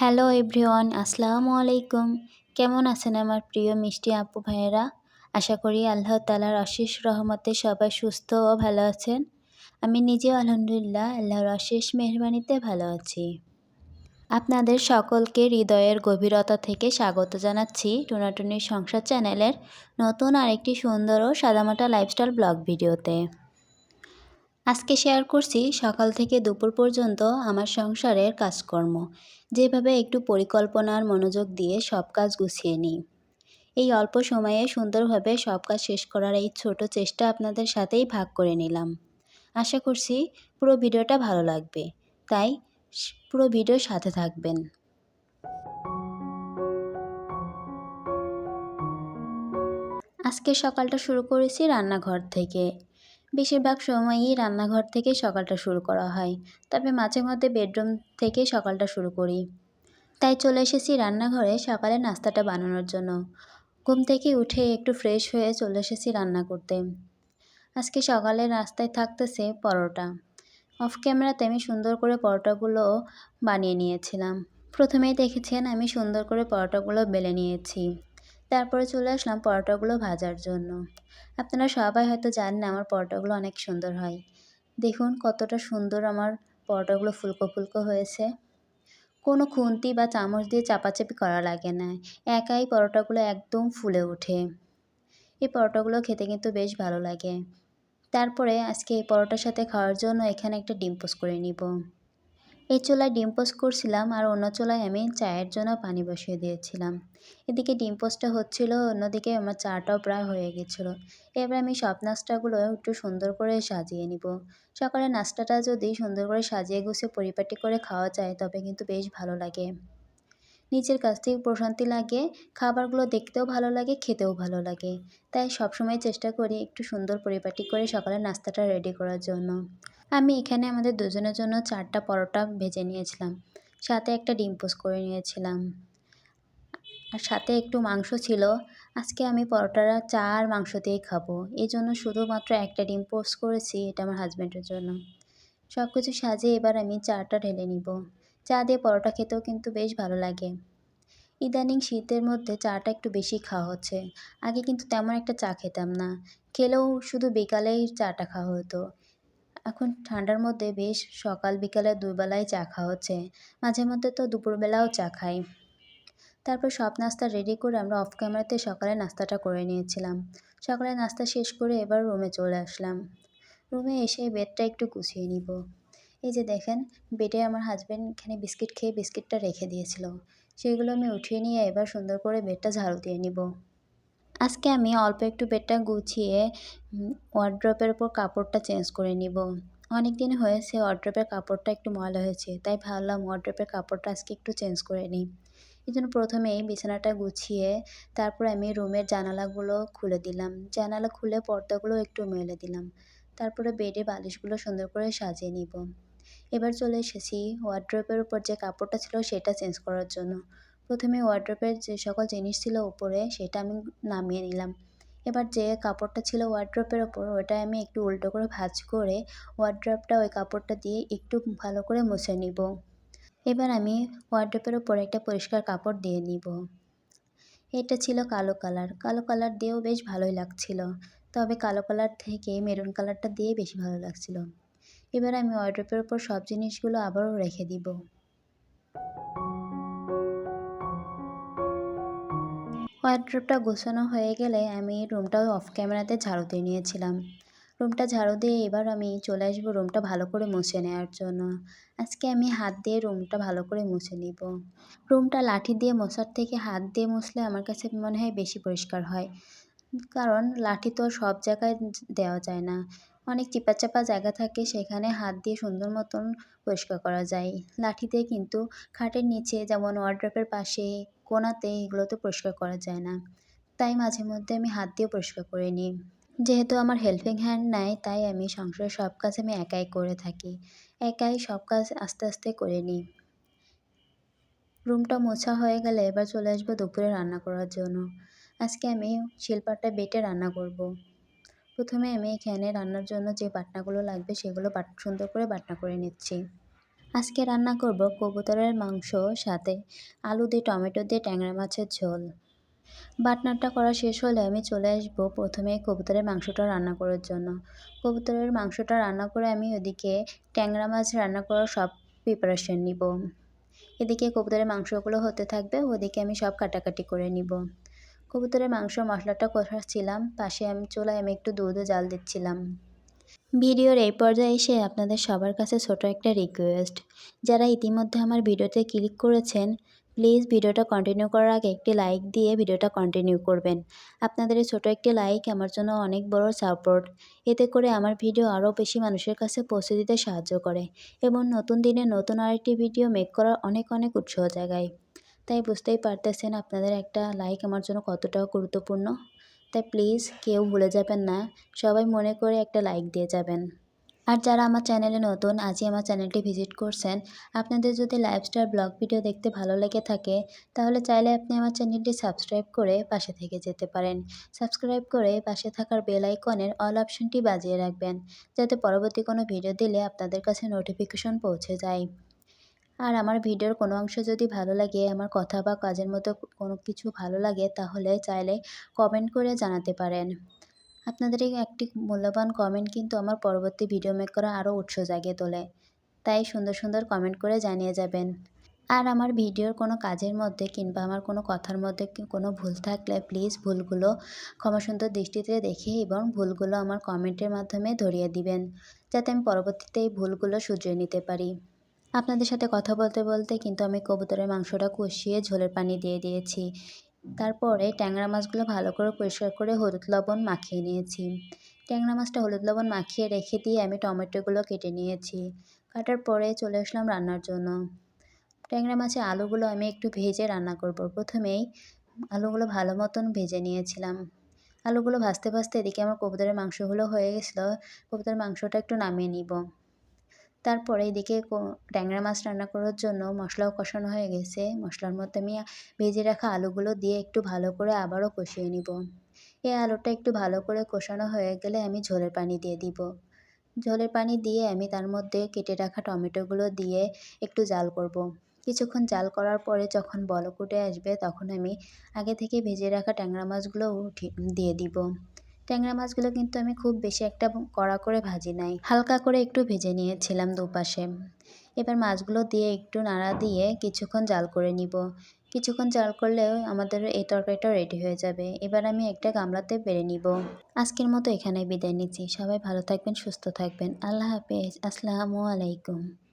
Hello everyone, আসসালামু আলাইকুম। কেমন আছেন আমার প্রিয় মিষ্টি আপু ভাইয়েরা? আশা করি আল্লাহ তালার অশেষ রহমতে সবাই সুস্থ ও ভালো আছেন। আমি নিজেও আলহামদুলিল্লাহ আল্লাহর অশেষ মেহরবানিতে ভালো আছি। আপনাদের সকলকে হৃদয়ের গভীরতা থেকে স্বাগত জানাচ্ছি টুনাটুনির সংসার চ্যানেলের নতুন আরেকটি সুন্দর ও সাদামাটা লাইফস্টাইল ব্লগ ভিডিওতে। আজকে শেয়ার করছি সকাল থেকে দুপুর পর্যন্ত আমার সংসারের কাজকর্ম। যেভাবে একটু পরিকল্পনার মনোযোগ দিয়ে সব কাজ গুছিয়ে নিই। এই অল্প সময়ে সুন্দরভাবে সব কাজ শেষ করার এই ছোট চেষ্টা আপনাদের সাথেই ভাগ করে নিলাম। আশা করছি পুরো ভিডিওটা ভালো লাগবে। তাই পুরো ভিডিওর সাথে থাকবেন। আজকে সকালটা শুরু করেছি রান্নাঘর থেকে। বেশিরভাগ সময়ই রান্নাঘর থেকে সকালটা শুরু করা হয়। তবে মাঝে মধ্যে বেডরুম থেকে সকালটা শুরু করি। তাই চলে এসেছি রান্নাঘরে সকালে নাস্তাটা বানানোর জন্য। ঘুম থেকে উঠে একটু ফ্রেশ হয়ে চলে এসেছি রান্না করতে। আজকে সকালে রাস্তায় থাকতেছে পরোটা। অফ ক্যামেরাতে আমি সুন্দর করে পরোটাগুলো বানিয়ে নিয়েছিলাম। প্রথমেই দেখেছেন আমি সুন্দর করে পরোটাগুলো বেলে নিয়েছি। তারপরে চলে আসলাম পরোটাগুলো ভাজার জন্য। আপনারা সবাই হয়তো জানেন আমার পরোটাগুলো অনেক সুন্দর হয়। দেখুন কতটা সুন্দর আমার পরোটাগুলো ফুলকো ফুলকো হয়েছে। কোনো খুন্তি বা চামচ দিয়ে চাপাচাপি করা লাগে না। একাই পরোটাগুলো একদম ফুলে ওঠে। এই পরোটাগুলো খেতে কিন্তু বেশ ভালো লাগে। তারপরে আজকে এই পরোটার সাথে খাওয়ার জন্য এখানে একটা ডিম পোস্ট করে নিব। এই চোলায় ডিম পোস্ট করছিলাম আর অন্য চোলায় আমি চায়ের জন্য পানি বসিয়ে দিয়েছিলাম। এদিকে ডিম পোস্টটা হচ্ছিল, অন্যদিকে আমার চাটাও প্রায় হয়ে গেছিল। এবার আমি সব নাস্তাগুলো একটু সুন্দর করে সাজিয়ে নিব। সকালে নাস্তাটা যদি সুন্দর করে সাজিয়ে গুছিয়ে পরিপাটি করে খাওয়া যায়, তবে কিন্তু বেশ ভালো লাগে। নিজের কাছ থেকে প্রশান্তি লাগে, খাবারগুলো দেখতেও ভালো লাগে, খেতেও ভালো লাগে। তাই সবসময় চেষ্টা করি একটু সুন্দর পরিপাটি করে সকালে নাস্তাটা রেডি করার জন্য। আমি এখানে আমাদের দুজনের জন্য চারটা পরোটা ভেজে নিয়েছিলাম। সাথে একটা ডিম পোস্ট করে নিয়েছিলাম। আর সাথে একটু মাংস ছিল। আজকে আমি পরোটাটা চা আর মাংস দিয়েই খাব। এই জন্য শুধুমাত্র একটা ডিম পোস্ট করেছি এটা আমার হাজব্যান্ডের জন্য। সব কিছু সাজিয়ে এবার আমি চাটা ঢেলে নিব। চা দিয়ে পরোটা খেতেও কিন্তু বেশ ভালো লাগে। ইদানিং শীতের মধ্যে চাটা একটু বেশি খাওয়া হচ্ছে। আগে কিন্তু তেমন একটা চা খেতাম না। খেলেও শুধু বিকালেই চাটা খাওয়া হতো। এখন ঠান্ডার মধ্যে বেশ সকাল বিকালে দুবেলায় চা খাওয়া হচ্ছে। মাঝে মধ্যে তো দুপুরবেলাও চা খাই। তারপর সব নাস্তা রেডি করে আমরা অফ ক্যামেরাতে সকালে নাস্তাটা করে নিয়েছিলাম। সকালে নাস্তা শেষ করে এবার রুমে চলে আসলাম। রুমে এসে বেডটা একটু গুছিয়ে নিব। এই যে দেখেন বেডে আমার হাজব্যান্ড এখানে বিস্কিট খেয়ে বিস্কিটটা রেখে দিয়েছিল। সেগুলো আমি উঠিয়ে নিয়ে এবার সুন্দর করে বেডটা ঝাড়ু দিয়ে নিব। আজকে আমি অল্প একটু বেডটা গুছিয়ে ওয়ার্ড্রপের ওপর কাপড়টা চেঞ্জ করে নিব। অনেক দিন হয়েছে ওয়ার্ড্রপের কাপড়টা একটু ময়লা হয়েছে, তাই ভাবলাম ওয়ার্ড্রপের কাপড়টা আজকে একটু চেঞ্জ করে নিই। এই জন্য প্রথমেই বিছানাটা গুছিয়ে, তারপর আমি রুমের জানালাগুলো খুলে দিলাম। জানালা খুলে পর্দাগুলো একটু মেলে দিলাম। তারপরে বেডে বালিশগুলো সুন্দর করে সাজিয়ে নিব। এবার চলে এসেছি ওয়ার্ড্রপের উপর যে কাপড়টা ছিল সেটা চেঞ্জ করার জন্য। প্রথমে ওয়ার্ড্রপের যে সকল জিনিস ছিল উপরে সেটা আমি নামিয়ে নিলাম। এবার যে কাপড়টা ছিল ওয়ার্ড্রপের ওপর, ওটা আমি একটু উল্টো করে ভাঁজ করে ওয়ার্ড্রপটা ওই কাপড়টা দিয়ে একটু ভালো করে মুছে নিব। এবার আমি ওয়ার্ড্রপের ওপর একটা পরিষ্কার কাপড় দিয়ে নিব। এটা ছিল কালো কালার কালো কালার দিয়েও বেশ ভালোই লাগছিল। তবে কালো কালার থেকে মেরুন কালারটা দিয়ে বেশি ভালো লাগছিল। এবার আমি ওয়ার্ড্রপের ওপর সব জিনিসগুলো আবারও রেখে দিব। ওয়ার্ড্রপটা গোছানো হয়ে গেলে আমি রুমটা অফ ক্যামেরাতে ঝাড়ু দিয়ে নিয়েছিলাম। রুমটা ঝাড়ু দিয়ে এবার আমি চলে আসব রুমটা ভালো করে মুছে নেওয়ার জন্য। আজকে আমি হাত দিয়ে রুমটা ভালো করে মুছে নিব। রুমটা লাঠি দিয়ে মশার থেকে হাত দিয়ে মুছলে আমার কাছে মনে হয় বেশি পরিষ্কার হয়। কারণ লাঠি তো সব জায়গায় দেওয়া যায় না। অনেক চিপা চাপা জায়গা থাকে, সেখানে হাত দিয়ে সুন্দর মতন পরিষ্কার করা যায়। লাঠিতে কিন্তু খাটের নিচে যেমন ওয়ার্ড্রপের পাশে, কোনাতে এগুলোতে পরিষ্কার করা যায় না। তাই মাঝে মধ্যে আমি হাত দিয়ে পরিষ্কার করে নিই। যেহেতু আমার হেল্পিং হ্যান্ড নাই, তাই আমি সংসারের সব কাজ আমি একাই করে থাকি। একাই সব কাজ আস্তে আস্তে করে নিই। রুমটা মোছা হয়ে গেলে এবার চলে আসব দুপুরে রান্না করার জন্য। আজকে আমি শিলপাটা বেটে রান্না করব। প্রথমে আমি এখানে রান্নার জন্য যে বাটনাগুলো লাগবে সেগুলো বাট, সুন্দর করে বাটনা করে নিচ্ছি। আজকে রান্না করব কবুতরের মাংস, সাথে আলু দিয়ে, টমেটো দিয়ে, ট্যাংরা মাছের ঝোল। বাটনাটা করা শেষ হলে আমি চলে আসব প্রথমে কবুতরের মাংসটা রান্না করার জন্য। কবুতরের মাংসটা রান্না করে আমি ওদিকে ট্যাংরা মাছ রান্না করার সব প্রিপারেশন নিব। এদিকে কবুতরের মাংসগুলো হতে থাকবে, ওদিকে আমি সব কাটাকাটি করে নিব। কবুতরের মাংস, মশলাটা কষাচ্ছিলাম পাশে আমি চুলায় আমি একটু দুধও জাল দিচ্ছিলাম। ভিডিওর এই পর্যায়ে এসে আপনাদের সবার কাছে ছোট একটা রিকোয়েস্ট যারা ইতিমধ্যে আমার ভিডিওতে ক্লিক করেছেন প্লিজ ভিডিওটা কন্টিনিউ করার আগে একটি লাইক দিয়ে ভিডিওটা কন্টিনিউ করবেন। আপনাদের ছোটো একটি লাইক আমার জন্য অনেক বড় সাপোর্ট এতে করে আমার ভিডিও আরও বেশি মানুষের কাছে পৌঁছে দিতে সাহায্য করে এবং নতুন দিনে নতুন আরেকটি ভিডিও মেক করার অনেক অনেক উৎসাহ জাগায়। তাই বুঝতেই পারতেছেন আপনাদের একটা লাইক আমার জন্য কতটা গুরুত্বপূর্ণ। তাই প্লিজ কেউ ভুলে যাবেন না, সবাই মনে করে একটা লাইক দিয়ে যাবেন। আর যারা আমার চ্যানেলে নতুন, আজই আমার চ্যানেলটি ভিজিট করছেন, আপনাদের যদি লাইফস্টাইল ব্লগ ভিডিও দেখতে ভালো লেগে থাকে, তাহলে চাইলে আপনি আমার চ্যানেলটি সাবস্ক্রাইব করে পাশে থেকে যেতে পারেন। সাবস্ক্রাইব করে পাশে থাকার বেল আইকনের অল অপশনটি বাজিয়ে রাখবেন, যাতে পরবর্তী কোনো ভিডিও দিলে আপনাদের কাছে নোটিফিকেশন পৌঁছে যায়। আর আমার ভিডিওর কোনো অংশ যদি ভালো লাগে, আমার কথা বা কাজের মতো কোনো কিছু ভালো লাগে, তাহলে চাইলে কমেন্ট করে জানাতে পারেন। আপনাদের এই একটি মূল্যবান কমেন্ট কিন্তু আমার পরবর্তী ভিডিও মেক করা আরও উৎস জাগিয়ে তোলে। তাই সুন্দর সুন্দর কমেন্ট করে জানিয়ে যাবেন। আর আমার ভিডিওর কোনো কাজের মধ্যে কিংবা আমার কোনো কথার মধ্যে কোনো ভুল থাকলে প্লিজ ভুলগুলো ক্ষমা সুন্দর দৃষ্টিতে দেখে এবং ভুলগুলো আমার কমেন্টের মাধ্যমে ধরিয়ে দিবেন, যাতে আমি পরবর্তীতে এই ভুলগুলো শুধরে নিতে পারি। আপনাদের সাথে কথা বলতে বলতে কিন্তু আমি কবুতরের মাংসটা কষিয়ে ঝোলের পানি দিয়ে দিয়েছি। তারপরে ট্যাংরা মাছগুলো ভালো করে পরিষ্কার করে হলুদ লবণ মাখিয়ে নিয়েছি। ট্যাংরা মাছটা হলুদ লবণ মাখিয়ে রেখে দিয়ে আমি টমেটোগুলো কেটে নিয়েছি। কাটার পরে চলে আসলাম রান্নার জন্য। ট্যাংরা মাছের আলুগুলো আমি একটু ভেজে রান্না করব। প্রথমেই আলুগুলো ভালো মতন ভেজে নিয়েছিলাম। আলুগুলো ভাজতে ভাজতে এদিকে আমার কবুতরের মাংসগুলো হয়ে গেছিল। কবুতরের মাংসটা একটু নামিয়ে নিব। তারপরে এদিকে ট্যাংরা মাছ রান্না করার জন্য মশলাও কষানো হয়ে গেছে। মশলার মধ্যে আমি ভেজে রাখা আলুগুলো দিয়ে একটু ভালো করে আবারও কষিয়ে নিব। এই আলুটা একটু ভালো করে কষানো হয়ে গেলে আমি ঝোলের পানি দিয়ে দিব। ঝোলের পানি দিয়ে আমি তার মধ্যে কেটে রাখা টমেটোগুলো দিয়ে একটু জাল করব। কিছুক্ষণ জাল করার পরে যখন বলক উঠে আসবে তখন আমি আগে থেকে ভেজে রাখা ট্যাংরা মাছগুলো দিয়ে দিব। ট্যাংরা মাছগুলো কিন্তু আমি খুব বেশি একটা কড়া করে ভাজি নাই। হালকা করে একটু ভেজে নিয়েছিলাম দুপাশে। এবার মাছগুলো দিয়ে একটু নাড়া দিয়ে কিছুক্ষণ জাল করে নিব। কিছুক্ষণ জাল করলেও আমাদের এই তরকারিটা রেডি হয়ে যাবে। এবার আমি একটা গামলাতে বেড়ে নিব। আজকের মতো এখানে বিদায় নিচ্ছি। সবাই ভালো থাকবেন, সুস্থ থাকবেন। আল্লাহ হাফেজ। আসসালামু আলাইকুম।